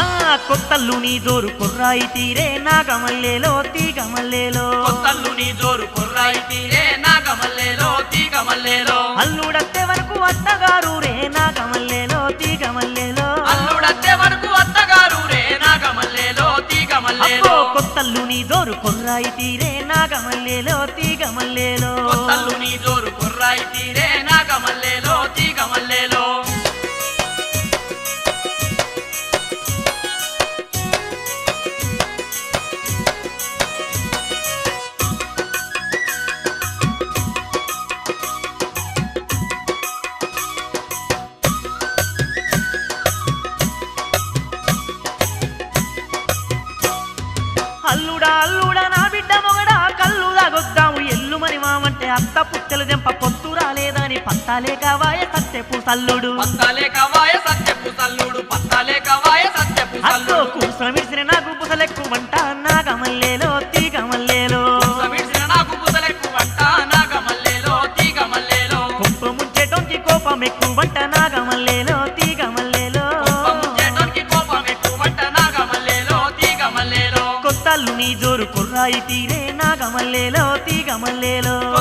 ఆ కొత్తల్లు నీ జోరు కుర్రాయి తీరే నాగమల్లేలో తీగమల్లేలో. కొత్తల్లు నీ జోరు కుర్రాయి తీరే నాగమల్లేలో తీగమల్లేలో. అల్లుడత్తే వరకు అత్తగారు రే నాగమల్లేలో తీగమల్లేలో. అల్లుడత్తే వరకు అత్తగారు రే నాగమల్లేలో తీగమల్లేలో. కొత్తల్లు నీ జోరు కుర్రాయి తీరే నాగమల్లేలో తీగమల్లేలో. కొత్తల్లు నీ జోరు కుర్రాయి తీరే నాగమల్లేలో తీగమల్లేలో. అత్త పుట్టెలు దెంప పొత్తు రాలేదని పత్తాలే కావాయ సత్యపు సల్లుడు. పత్తాలే కవాయ సత్యపు సల్లుడు పత్తాలే కవాయ సత్యపు సల్లుడు. కూస విడిసిన నాకు నాగమల్లేలో తీగమల్లేలో. సమిడిసిన నాకు బుసలెక్కువంట నాగమల్లేలో తీగమల్లేలో. కుంప తీగమల్లేలో. ముంచేటోనికి కోపం ఎక్కువంట నాగమల్లేలో తీగమల్లేలో. కొత్తల్లు నీ జోరు కుర్రాయి తీరే నాగమల్లేలో తీగమల్లేలో. కొత్తల్లు నీ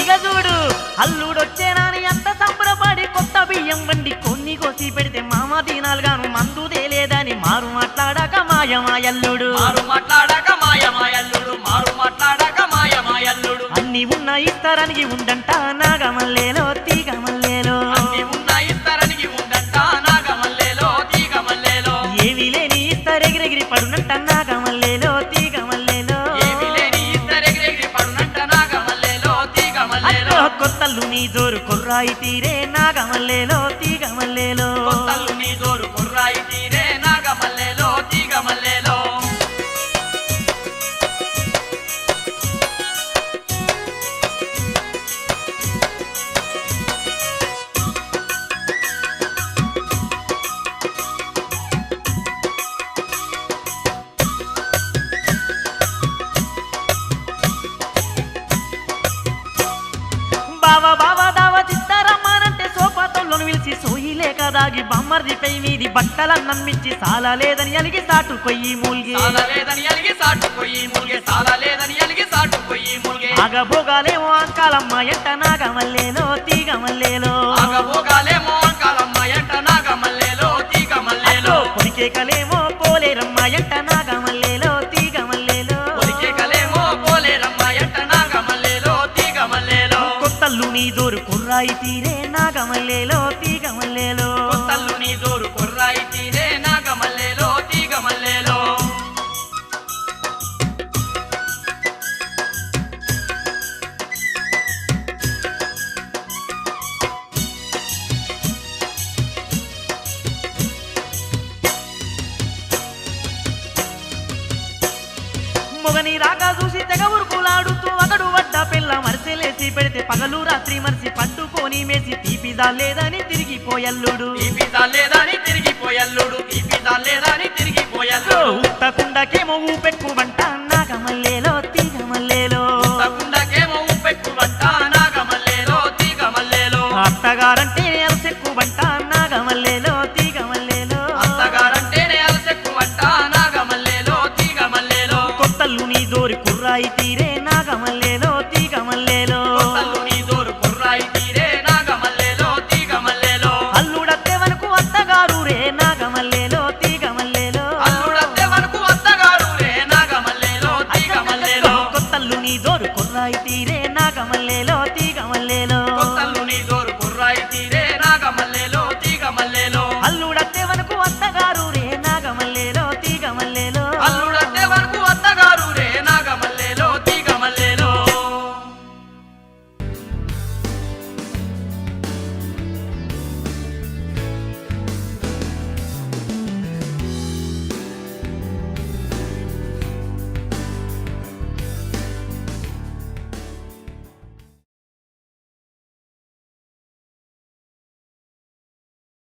ఇక చూడు అల్లుడొచ్చేనాని అంత సంబరపడి కొత్త బియ్యం వండి కొన్ని కోసి పెడితే మామ దినాలుగాను మందు తేలేదని మారు మాట్లాడాక మాయమాయల్లుడు. మారు మాట్లాడక మాయమాయల్లుడు మారు మాట్లాడక మాయమాయల్లుడు. అన్ని ఉన్న ఇస్తారనికి ఉండంట నాగమల్లేలో తీగమల్లేలో. అన్ని ఉన్న ఇస్తరనికి ఉందంట నాగమల్లేలో తీగమల్లేలో. ఏమీ లేని ఇస్తారెగిరెగిరి పడునంట నాగమల్లేలో. అట్లో కొత్తల్లు నీ జోరు కుర్రాయి తీరే నాగమల్లేలో తీగమల్లేలో. కొత్తల్లు నీ జోరు కుర్రాయి తీరే బావ బావ దావ చిత్తారమ్మానంటే పిలిచి సోయిలే కదాగి బమ్మర్దిపై మీది బట్టలన్నం మించి సాలా లేదని అలిగి సాటు కొయ్యి మూల్గి. సాలలేదని అలిగి సాటుపోయి ముల్గే సాలలేదని అలిగి సాటుపోయి ముల్గే. ఆగభోగాలేమో అంకాలమ్మ ఎంట నాగమల్లేలో తీగమల్లేలో. అంకాలమ్మ ఎంట నాగమల్లేలో తీగమల్లేలో. పోలేరమ్మ ఎంట నాగమల్లేలో కుర్రాయి తీరే నాగమల్లేలో తీగమల్లేలో. కొత్తల్లు నీ జోరు కుర్రాయి తీరే నాగమల్లేలో తీగమల్లేలో. మొగని రాగా చూసి తెగ వడ్డ మరిసెలేసి పెడితే పగలు రాత్రి మరిసి పట్టుకొని మేసి తీపిదా లేదని తిరిగిపోయల్లుడు. తీపిదా లేదని తిరిగిపోయల్లుడు. తీపిదా లేదని తిరిగిపోయల్లుడు. ఉత్తకుండకేమో ఊపెక్కువంట నాగమల్లేలో తీగమల్లేలో. తకుండకేమో ఉప్పెక్కువంట నాగమల్లేలో తీగమల్లేలో. అత్తగారంటే అలసెక్కువంట నాగమల్లేలో తీగమల్లేలో. అత్తగారంటేనే అలసెక్కువంట నాగమల్లేలో తీగమల్లేలో. కొత్తల్లు నీ జోరి కుర్రాయి తీరే నాగమల్లేలో.